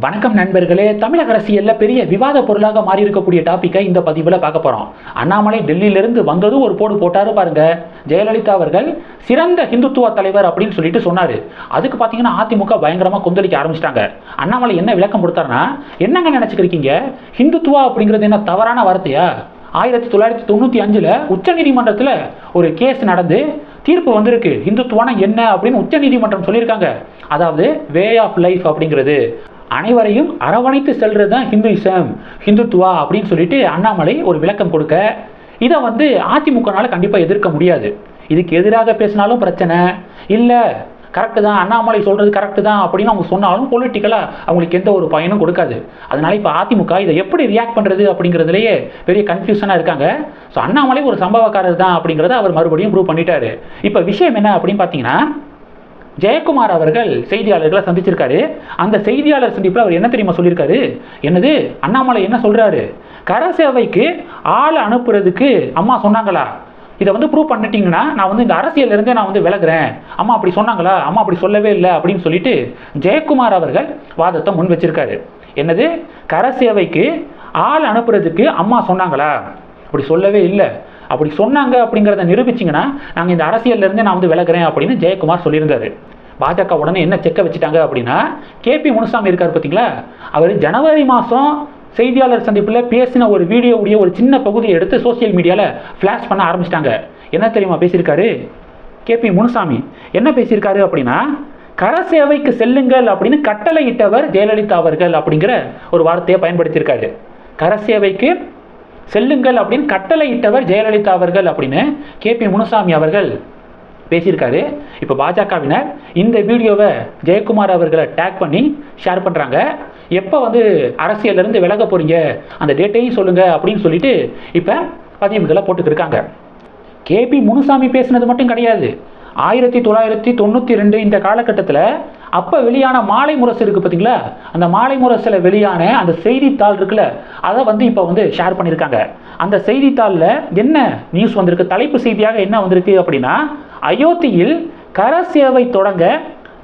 வணக்கம் நண்பர்களே. தமிழக அரசியலில் பெரிய விவாத பொருளாக மாறி இருக்கக்கூடிய டாப்பிக்கை இந்த பதிவில் பார்க்க போகிறோம் அண்ணாமலை டெல்லியிலிருந்து வந்ததும் ஒரு போடு போட்டாரு பாருங்க. ஜெயலலிதா அவர்கள் சிறந்த ஹிந்துத்துவ தலைவர் அப்படின்னு சொல்லிட்டு சொன்னார். அதுக்கு பார்த்தீங்கன்னா அதிமுக பயங்கரமாக கொந்தளிக்க ஆரம்பிச்சிட்டாங்க. அண்ணாமலை என்ன விளக்கம் கொடுத்தாருன்னா என்னங்க நினச்சிக்கிறீங்க ஹிந்துத்துவா அப்படிங்கிறது என்ன தவறான வார்த்தையா? ஆயிரத்தி தொள்ளாயிரத்தி தொண்ணூற்றி அஞ்சில் உச்சநீதிமன்றத்தில் ஒரு கேஸ் நடந்து தீர்ப்பு வந்திருக்கு. ஹிந்துத்துவானா என்ன? அப்படின்னு உச்சநீதிமன்றம் சொல்லியிருக்காங்க. அதாவது வே ஆஃப் லைஃப் அப்படிங்கிறது. அனைவரையும் அரவணைத்து செல்றது தான் ஹிந்துயிசம் ஹிந்துத்துவா அப்படின்னு சொல்லிட்டு அண்ணாமலை ஒரு விளக்கம் கொடுக்க இதை வந்து அதிமுகனால கண்டிப்பாக எதிர்க்க முடியாது. இதுக்கு எதிராக பேசினாலும் பிரச்சனை. இல்லை கரெக்டு தான் அண்ணாமலை சொல்கிறது கரெக்டு தான் அப்படின்னு அவங்க சொன்னாலும் பொலிட்டிக்கலாக அவங்களுக்கு எந்த ஒரு பயனும் கொடுக்காது. அதனால இப்போ அதிமுக இதை எப்படி ரியாக்ட் பண்ணுறது அப்படிங்கிறதுலையே பெரிய கன்ஃபியூஷனாக இருக்காங்க. ஸோ அண்ணாமலை ஒரு சம்பவக்காரர் தான் அப்படிங்கிறத அவர் மறுபடியும் ப்ரூவ் பண்ணிட்டாரு. இப்போ விஷயம் என்ன அப்படின்னு பார்த்தீங்கன்னா ஜெயக்குமார் அவர்கள் செய்தியாளர்களை சந்திச்சிருக்காரு. அந்த செய்தியாளர் சந்திப்பில் அவர் என்ன தெரியுமா சொல்லியிருக்காரு? என்னது? அண்ணாமலை என்ன சொல்கிறாரு கர சேவைக்கு ஆள் அனுப்புறதுக்கு அம்மா சொன்னாங்களா? இதை வந்து ப்ரூவ் பண்ணிட்டீங்கன்னா நான் வந்து இந்த அரசியலிருந்தே நான் வந்து விலகிறேன். அம்மா அப்படி சொன்னாங்களா? அம்மா அப்படி சொல்லவே இல்லை அப்படின்னு சொல்லிட்டு ஜெயக்குமார் அவர்கள் வாதத்தை முன் வச்சிருக்காரு. என்னது? கர சேவைக்கு ஆள் அனுப்புறதுக்கு அம்மா சொன்னாங்களா? அப்படி சொல்லவே இல்லை. அப்படி சொன்னாங்க அப்படிங்கிறத நிரூபிச்சிங்கன்னா நாங்கள் இந்த அரசியல்ல இருந்தே நான் வந்து விலகுறேன் அப்படின்னு ஜெயக்குமார் சொல்லியிருந்தாரு. பாஜக உடனே என்ன செக்க வச்சுட்டாங்க அப்படின்னா கேபி முனுசாமி இருக்கார் பார்த்தீங்களா அவர் ஜனவரி மாதம் செய்தியாளர் சந்திப்பில் பேசின ஒரு வீடியோவுடைய ஒரு சின்ன பகுதியை எடுத்து சோஷியல் மீடியாவில் ஃப்ளாஷ் பண்ண ஆரம்பிச்சிட்டாங்க. என்ன தெரியுமா பேசியிருக்காரு? கேபி முனுசாமி. என்ன பேசியிருக்காரு அப்படின்னா கர சேவைக்கு செல்லுங்கள் அப்படின்னு கட்டளையிட்டவர் ஜெயலலிதா அவர்கள் அப்படிங்கிற ஒரு வார்த்தையை பயன்படுத்தியிருக்காரு. கர சேவைக்கு செல்லுங்கள் அப்படின்னு கட்டளையிட்டவர் ஜெயலலிதா அவர்கள் அப்படின்னு கேபி முனுசாமி அவர்கள் பேசியிருக்காரு. இப்போ பாஜகவினர் இந்த வீடியோவை ஜெயக்குமார் அவர்களை டேக் பண்ணி ஷேர் பண்ணுறாங்க எப்போ வந்து அரசியலிருந்து விலக போகிறீங்க அந்த டேட்டையும் சொல்லுங்கள் அப்படின்னு சொல்லிட்டு இப்போ பதிவுகளை போட்டுக்கிருக்காங்க கேபி முனுசாமி பேசினது மட்டும் கிடையாது. ஆயிரத்தி தொள்ளாயிரத்தி தொண்ணூற்றி ரெண்டு இந்த காலகட்டத்தில் அப்போ வெளியான மாலை முரசு இருக்குது பார்த்தீங்களா அந்த மாலை முரசில் வெளியான அந்த செய்தித்தாள் இருக்குல்ல அதை வந்து இப்போ வந்து ஷேர் பண்ணியிருக்காங்க அந்த செய்தித்தாளில் என்ன நியூஸ் வந்திருக்கு? தலைப்பு செய்தியாக என்ன வந்திருக்கு அப்படின்னா அயோத்தியில் கர சேவை தொடங்க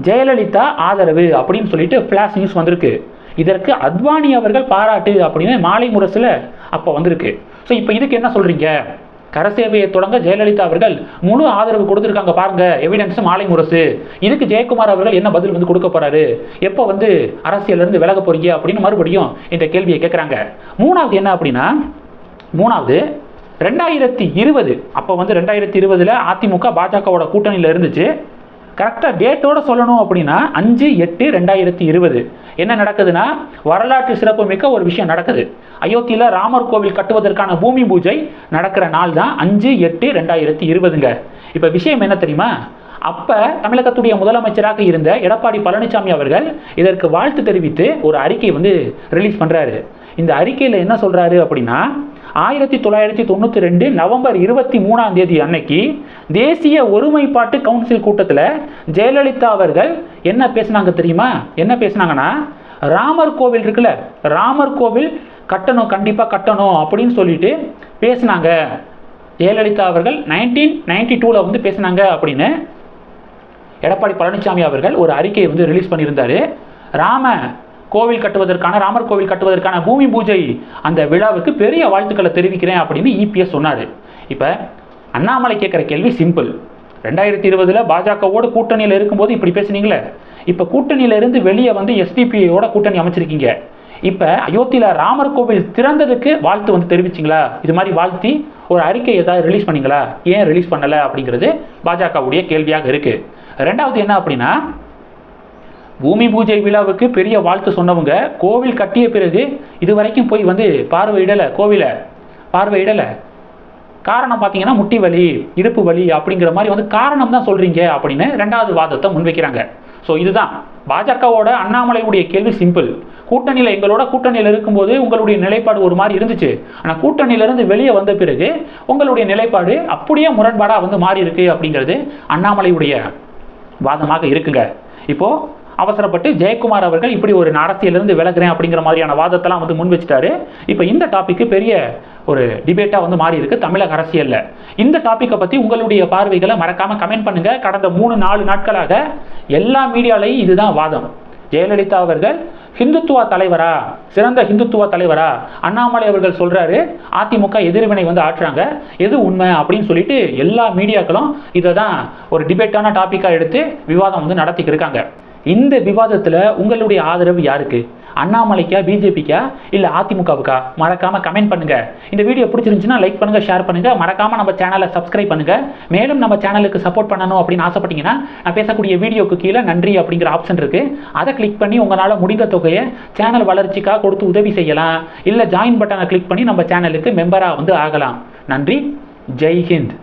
ஜெயலலிதா ஆதரவு அப்படின்னு சொல்லிட்டு ஃப்ளாஷ் நியூஸ் வந்திருக்கு. இதற்கு அத்வானி அவர்கள் பாராட்டு அப்படின்னு மாலை முரசில் அப்போ வந்திருக்கு. ஸோ இப்போ இதுக்கு என்ன சொல்கிறீங்க கரசேவையை தொடங்க ஜெயலலிதா அவர்கள் முழு ஆதரவு கொடுத்துருக்காங்க பாருங்க. எவிடன்ஸ் மாலை முரசு. இதுக்கு ஜெயக்குமார் அவர்கள் என்ன பதில் வந்து கொடுக்க போறாரு? எப்போ வந்து அரசியலிருந்து விலக போறீங்க அப்படின்னு மறுபடியும் இந்த கேள்வியை கேட்குறாங்க மூணாவது என்ன அப்படின்னா மூணாவது ரெண்டாயிரத்தி இருபது அப்போ வந்து ரெண்டாயிரத்தி இருபதில் அதிமுக பாஜகவோட கூட்டணியில் இருந்துச்சு. கரெக்டாக டேட்டோட சொல்லணும் அப்படின்னா அஞ்சு எட்டு ரெண்டாயிரத்தி இருபது. என்ன நடக்குதுன்னா வரலாற்று சிறப்புமிக்க ஒரு விஷயம் நடக்குது. அயோத்தியில் ராமர் கோவில் கட்டுவதற்கான பூமி பூஜை நடக்கிற நாள் தான் அஞ்சு எட்டு ரெண்டாயிரத்தி இருபதுங்க. இப்போ விஷயம் என்ன தெரியுமா? அப்போ தமிழகத்துடைய முதலமைச்சராக இருந்த எடப்பாடி பழனிசாமி அவர்கள் இதற்கு வாழ்த்து தெரிவித்து ஒரு அறிக்கை வந்து ரிலீஸ் பண்ணுறாரு இந்த அறிக்கையில் என்ன சொல்கிறாரு அப்படின்னா ஆயிரத்தி தொள்ளாயிரத்தி தொண்ணூற்றி ரெண்டு நவம்பர் இருபத்தி மூணாம் தேதி அன்னைக்கு தேசிய ஒருமைப்பாட்டு கவுன்சில் கூட்டத்தில் ஜெயலலிதா அவர்கள் என்ன பேசினாங்க தெரியுமா? என்ன பேசினாங்கன்னா ராமர் கோவில் இருக்குல்ல ராமர் கோவில் கட்டணும் கண்டிப்பாக கட்டணும் அப்படின்னு சொல்லிட்டு பேசினாங்க. ஜெயலலிதா அவர்கள் நைன்டீன் நைன்டி டூவில் வந்து பேசினாங்க அப்படின்னு எடப்பாடி பழனிசாமி அவர்கள் ஒரு அறிக்கையை வந்து ரிலீஸ் பண்ணியிருந்தார். ராம கோவில் கட்டுவதற்கான ராமர் கோவில் கட்டுவதற்கான பூமி பூஜை அந்த விழாவுக்கு பெரிய வாழ்த்துக்களை தெரிவிக்கிறேன் அப்படின்னு இபிஎஸ் சொன்னார். இப்போ அண்ணாமலை கேட்குற கேள்வி சிம்பிள் ரெண்டாயிரத்தி இருபதில் பாஜகவோட கூட்டணியில் இருக்கும்போது இப்படி பேசுனீங்களே. இப்போ கூட்டணியில இருந்து வெளியே வந்து எஸ்டிபியோட கூட்டணி அமைச்சிருக்கீங்க. இப்போ அயோத்தியில் ராமர் கோவில் திறந்ததுக்கு வாழ்த்து வந்து தெரிவிச்சிங்களா? இது மாதிரி வாழ்த்தி ஒரு அறிக்கை ஏதாவது ரிலீஸ் பண்ணீங்களா? ஏன் ரிலீஸ் பண்ணலை அப்படிங்கிறது பாஜகவுடைய கேள்வியாக இருக்குது ரெண்டாவது என்ன அப்படின்னா பூமி பூஜை விழாவுக்கு பெரிய வாழ்த்து சொன்னவங்க கோவில் கட்டிய பிறகு இது வரைக்கும் போய் வந்து பார்வையிடலை கோவிலை பார்வையிடலை காரணம் பார்த்தீங்கன்னா முட்டி வலி இடுப்பு வலி அப்படிங்கிற மாதிரி வந்து காரணம் தான் சொல்கிறீங்க அப்படின்னு ரெண்டாவது வாதத்தை முன்வைக்கிறாங்க. ஸோ இதுதான். பாஜகவோட அண்ணாமலையுடைய கேள்வி சிம்பிள் கூட்டணியில் எங்களோட கூட்டணியில் இருக்கும்போது உங்களுடைய நிலைப்பாடு ஒரு மாதிரி இருந்துச்சு. ஆனால் கூட்டணியிலிருந்து வெளியே வந்த பிறகு உங்களுடைய நிலைப்பாடு அப்படியே முரண்பாடாக வந்து மாறி இருக்கு அப்படிங்கிறது அண்ணாமலையுடைய வாதமாக இருக்குங்க. இப்போது அவசரப்பட்டு ஜெயக்குமார் அவர்கள் இப்படி ஒரு அரசியலிருந்து விலகிறேன் அப்படிங்கிற மாதிரியான வாதத்தெல்லாம் வந்து முன் வச்சுட்டாரு. இப்போ இந்த டாபிக்கு பெரிய ஒரு டிபேட்டாக வந்து மாறி இருக்கு. தமிழக அரசியலில். இந்த டாப்பிக்கை பற்றி உங்களுடைய பார்வைகளை மறக்காமல் கமெண்ட் பண்ணுங்கள் கடந்த மூணு நாலு நாட்களாக எல்லா மீடியாலையும் இதுதான் வாதம். ஜெயலலிதா அவர்கள் ஹிந்துத்துவ தலைவரா? சிறந்த ஹிந்துத்துவ தலைவரா? அண்ணாமலை அவர்கள் சொல்றாரு. அதிமுக எதிர்வினை வந்து ஆற்றுறாங்க எது உண்மை? அப்படின்னு சொல்லிட்டு எல்லா மீடியாக்களும் இதை தான் ஒரு டிபேட்டான டாப்பிக்காக எடுத்து விவாதம் வந்து நடத்திக்கிட்டு இருக்காங்க. இந்த விவாதத்தில் உங்களுடைய ஆதரவு யாருக்கு? அண்ணாமலைக்கா பிஜேபிக்கா இல்லை அதிமுகவுக்கா? மறக்காமல் கமெண்ட் பண்ணுங்கள் இந்த வீடியோ பிடிச்சிருந்துச்சுன்னா லைக் பண்ணுங்கள் ஷேர் பண்ணுங்கள் மறக்காமல் நம்ம சேனலை சப்ஸ்கிரைப் பண்ணுங்கள் மேலும் நம்ம சேனலுக்கு சப்போர்ட் பண்ணணும் அப்படின்னு ஆசைப்பட்டீங்கன்னா நான் பேசக்கூடிய வீடியோக்கு கீழே நன்றி அப்படிங்கிற ஆப்ஷன் இருக்குது அதை கிளிக் பண்ணி உங்களால் முடிந்த தொகையை சேனல் வளர்ச்சிக்காக கொடுத்து உதவி செய்யலாம். இல்லை ஜாயின் பட்டனை கிளிக் பண்ணி நம்ம சேனலுக்கு மெம்பராக வந்து ஆகலாம். நன்றி. ஜெய்ஹிந்த்.